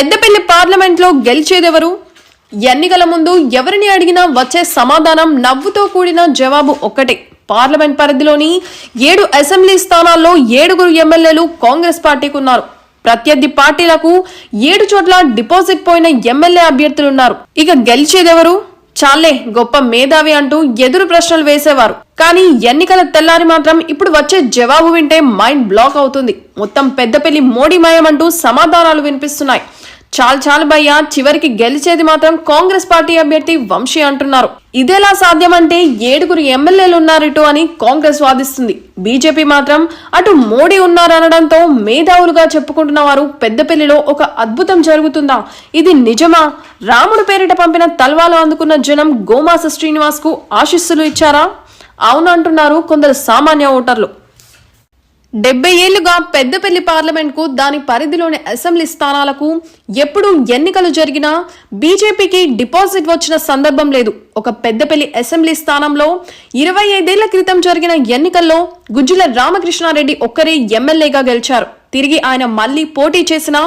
పెద్దపల్లి పార్లమెంట్లో గెలిచేదెవరు? ఎన్నికల ముందు ఎవరిని అడిగినా వచ్చే సమాధానం నవ్వుతో కూడిన జవాబు ఒక్కటే. పార్లమెంట్ పరిధిలోని ఏడు అసెంబ్లీ స్థానాల్లో ఏడుగురు ఎమ్మెల్యేలు కాంగ్రెస్ పార్టీకి ఉన్నారు ప్రత్యర్థి పార్టీలకు ఏడు చోట్ల డిపాజిట్ పోయిన ఎమ్మెల్యే అభ్యర్థులున్నారు. ఇక గెలిచేదెవరు? చాలే గొప్ప మేధావి అంటూ ఎదురు ప్రశ్నలు వేసేవారు. కానీ ఎన్నికల తెల్లారి మాత్రం ఇప్పుడు వచ్చే జవాబు వింటే మైండ్ బ్లాక్ అవుతుంది. మొత్తం పెద్దపల్లి మోడీమయం అంటూ సమాధానాలు వినిపిస్తున్నాయి. చాలు చాలు భయ్యా చివరికి గెలిచేది మాత్రం కాంగ్రెస్ పార్టీ అభ్యర్థి వంశీ అంటున్నారు. ఇదేలా సాధ్యమంటే ఏడుగురు ఎమ్మెల్యేలు ఉన్నారటు అని కాంగ్రెస్ వాదిస్తుంది. బీజేపీ మాత్రం అటు మోడీ ఉన్నారనడంతో మేధావులుగా చెప్పుకుంటున్న వారు పెద్దపల్లిలో ఒక అద్భుతం జరుగుతుందా? ఇది నిజమా? రాముడు పేరిట పంపిన తల్వాలు అందుకున్న జనం గోమాస శ్రీనివాస్కు ఆశీస్సులు ఇచ్చారా? అవునంటున్నారు కొందరు సామాన్య ఓటర్లు. డెబ్బై ఏళ్ళుగా పెద్దపల్లి పార్లమెంట్కు దాని పరిధిలోని అసెంబ్లీ స్థానాలకు ఎప్పుడు ఎన్నికలు జరిగినా బీజేపీకి డిపాజిట్ వచ్చిన సందర్భం లేదు. ఒక పెద్దపల్లి అసెంబ్లీ స్థానంలో ఇరవై ఐదేళ్ళ క్రితం జరిగిన ఎన్నికల్లో గుజ్జుల రామకృష్ణారెడ్డి ఒక్కరే ఎమ్మెల్యేగా గెలిచారు. తిరిగి ఆయన మళ్ళీ పోటీ చేసినా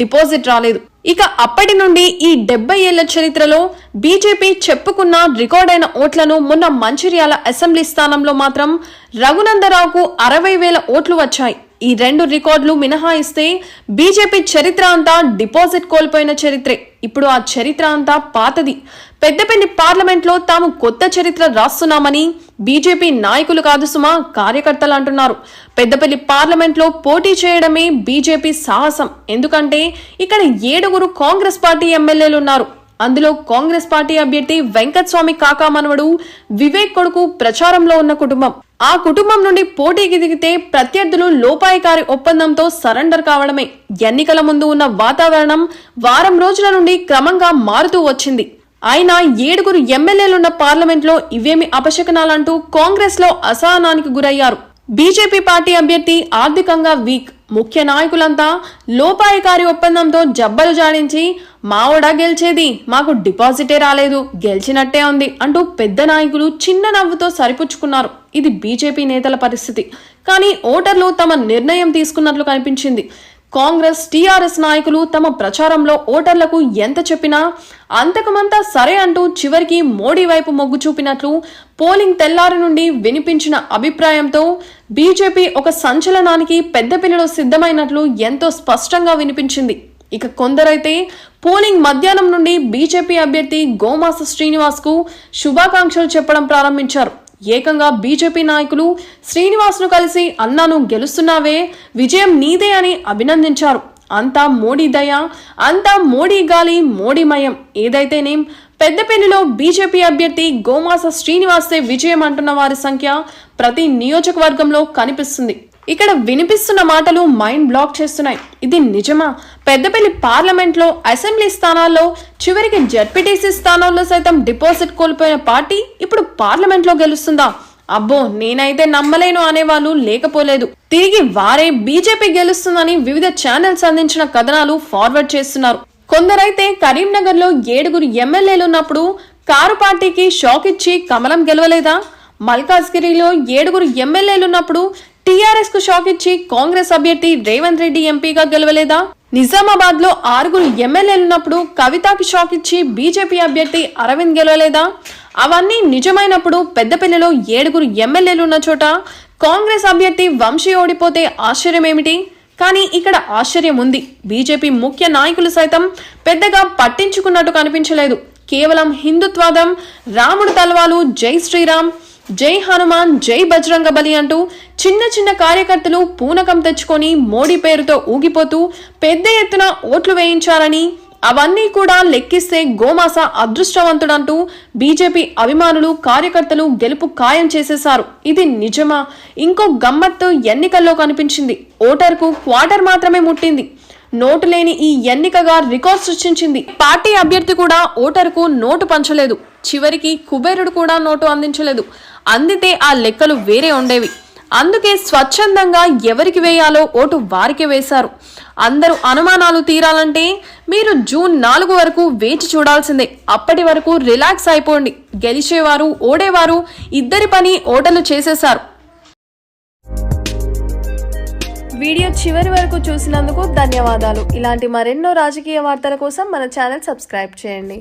డిపాజిట్ రాలేదు. ఇక అప్పటి నుండి ఈ డెబ్బై ఏళ్ళ చరిత్రలో బీజేపీ చెప్పుకున్న రికార్డైన ఓట్లను మొన్న మంచిర్యాల అసెంబ్లీ స్థానంలో మాత్రం రఘునందరావుకు అరవై వేల ఓట్లు వచ్చాయి. ఈ రెండు రికార్డులు మినహాయిస్తే బీజేపీ చరిత్ర అంతా డిపాజిట్ కోల్పోయిన చరిత్రే. ఇప్పుడు ఆ చరిత్ర అంతా పాతది. పెద్దపల్లి పార్లమెంట్లో తాము కొత్త చరిత్ర రాస్తున్నామని బీజేపీ నాయకులు కాదు సుమా కార్యకర్తలు అంటున్నారు. పెద్దపల్లి పార్లమెంట్లో పోటీ చేయడమే బీజేపీ సాహసం. ఎందుకంటే ఇక్కడ ఏడుగురు కాంగ్రెస్ పార్టీ ఎమ్మెల్యేలు ఉన్నారు. అందులో కాంగ్రెస్ పార్టీ అభ్యర్థి వెంకట్స్వామి కాకా మనవడు వివేక్ కొడుకు ప్రచారంలో ఉన్న కుటుంబం. ఆ కుటుంబం నుండి పోటీకి దిగితే ప్రత్యర్థులు లోపాయికారి ఒప్పందంతో సరెండర్ కావడమే. ఎన్నికల ముందు ఉన్న వాతావరణం వారం రోజుల నుండి క్రమంగా మారుతూ వచ్చింది. ఆయన ఏడుగురు ఎమ్మెల్యేలున్న పార్లమెంట్లో ఇవేమి అపశకనాలంటూ కాంగ్రెస్లో అసహనానికి గురయ్యారు. బీజేపీ పార్టీ అభ్యర్థి ఆర్థికంగా వీక్. ముఖ్య నాయకులంతా లోపాయకారి ఒప్పందంతో జబ్బలు జాడించి మావోడా గెలిచేది మాకు డిపాజిటే రాలేదు గెలిచినట్టే ఉంది అంటూ పెద్ద నాయకులు చిన్న నవ్వుతో సరిపుచ్చుకున్నారు. ఇది బీజేపీ నేతల పరిస్థితి. కానీ ఓటర్లు తమ నిర్ణయం తీసుకున్నట్లు కనిపించింది. కాంగ్రెస్ టీఆర్ఎస్ నాయకులు తమ ప్రచారంలో ఓటర్లకు ఎంత చెప్పినా అంతకమంతా సరే అంటూ చివరికి మోడీ వైపు మొగ్గు చూపినట్లు పోలింగ్ తెల్లారి నుండి వినిపించిన అభిప్రాయంతో బీజేపీ ఒక సంచలనానికి పెద్దపిల్లలు సిద్ధమైనట్లు ఎంతో స్పష్టంగా వినిపించింది. ఇక కొందరైతే పోలింగ్ మధ్యాహ్నం నుండి బీజేపీ అభ్యర్థి గోమాస శ్రీనివాస్కు శుభాకాంక్షలు చెప్పడం ప్రారంభించారు. ఏకంగా బీజేపీ నాయకులు శ్రీనివాస్ను కలిసి అన్నాను గెలుస్తున్నావే విజయం నీదే అని అభినందించారు. అంతా మోడీ దయ అంతా మోడీ గాలి మోడీమయం ఏదైతేనేం పెద్దపల్లిలో బీజేపీ అభ్యర్థి గోమాస శ్రీనివాసే విజయం అంటున్న వారి సంఖ్య ప్రతి నియోజకవర్గంలో కనిపిస్తుంది. ఇక్కడ వినిపిస్తున్న మాటలు మైండ్ బ్లాక్ చేస్తున్నాయి. ఇది నిజమా? పెద్దపల్లి పార్లమెంట్లో అసెంబ్లీ స్థానాల్లో చివరికి జడ్పీటీసీ స్థానాల్లో సైతం డిపాజిట్ కోల్పోయిన పార్టీ ఇప్పుడు పార్లమెంట్లో గెలుస్తుందా? అబ్బో నేనైతే నమ్మలేను అనేవాళ్ళు లేకపోలేదు. తిరిగి వారే బీజేపీ గెలుస్తుందని వివిధ ఛానల్స్ అందించిన కథనాలు ఫార్వర్డ్ చేస్తున్నారు. కొందరైతే కరీంనగర్లో ఏడుగురు ఎమ్మెల్యేలు ఉన్నప్పుడు కారు పార్టీకి షాక్ ఇచ్చి కమలం గెలవలేదా? మల్కాజ్గిరిలో ఏడుగురు ఎమ్మెల్యేలున్నప్పుడు టీఆర్ఎస్కు షాక్ ఇచ్చి కాంగ్రెస్ అభ్యర్థి రేవంత్ రెడ్డి ఎంపీగా గెలవలేదా? నిజామాబాద్లో ఆరుగురు ఎమ్మెల్యేలున్నప్పుడు కవితకి షాక్ ఇచ్చి బీజేపీ అభ్యర్థి అరవింద్ గెలవలేదా? అవన్నీ నిజమైనప్పుడు పెద్దపల్లిలో ఏడుగురు ఎమ్మెల్యేలున్న చోట కాంగ్రెస్ అభ్యర్థి వంశీ ఓడిపోతే ఆశ్చర్యమేమిటి కానీ ఇక్కడ ఆశ్చర్యం ఉంది. బీజేపీ ముఖ్య నాయకులు సైతం పెద్దగా పట్టించుకున్నట్టు కనిపించలేదు. కేవలం హిందుత్వాదం రాముడు తల్వాలు జై శ్రీరామ్ జై హనుమాన్ జై బజరంగ బలి అంటూ చిన్న చిన్న కార్యకర్తలు పూనకం తెచ్చుకొని మోడీ పేరుతో ఊగిపోతూ పెద్ద ఎత్తున ఓట్లు వేయించాలని అవన్నీ కూడా లెక్కిస్తే గోమాస అదృష్టవంతుడంటూ బీజేపీ అభిమానులు కార్యకర్తలు గెలుపు ఖాయం చేసేశారు. ఇది నిజమా? ఇంకో గమ్మత్తు ఎన్నికల్లో కనిపించింది. ఓటర్కు క్వార్టర్ మాత్రమే ముట్టింది. నోటు లేని ఈ ఎన్నికగా రికార్డ్ సృష్టించింది. పార్టీ అభ్యర్థి కూడా ఓటర్కు నోటు పంచలేదు. చివరికి కుబేరుడు కూడా నోటు అందించలేదు. అందితే ఆ లెక్కలు వేరే ఉండేవి. అందుకే స్వచ్ఛందంగా ఎవరికి వేయాలో ఓటు వారికే వేశారు. అందరూ అనుమానాలు తీరాలంటే మీరు జూన్ నాలుగు వరకు వేచి చూడాల్సిందే. అప్పటి వరకు రిలాక్స్ అయిపోండి. గెలిచేవారు ఓడేవారు ఇద్దరి పని ఓటలు చేసేశారు. వీడియో చివరి వరకు చూసినందుకు ధన్యవాదాలు. ఇలాంటి మరెన్నో రాజకీయ వార్తల కోసం మన ఛానల్ సబ్స్క్రైబ్ చేయండి.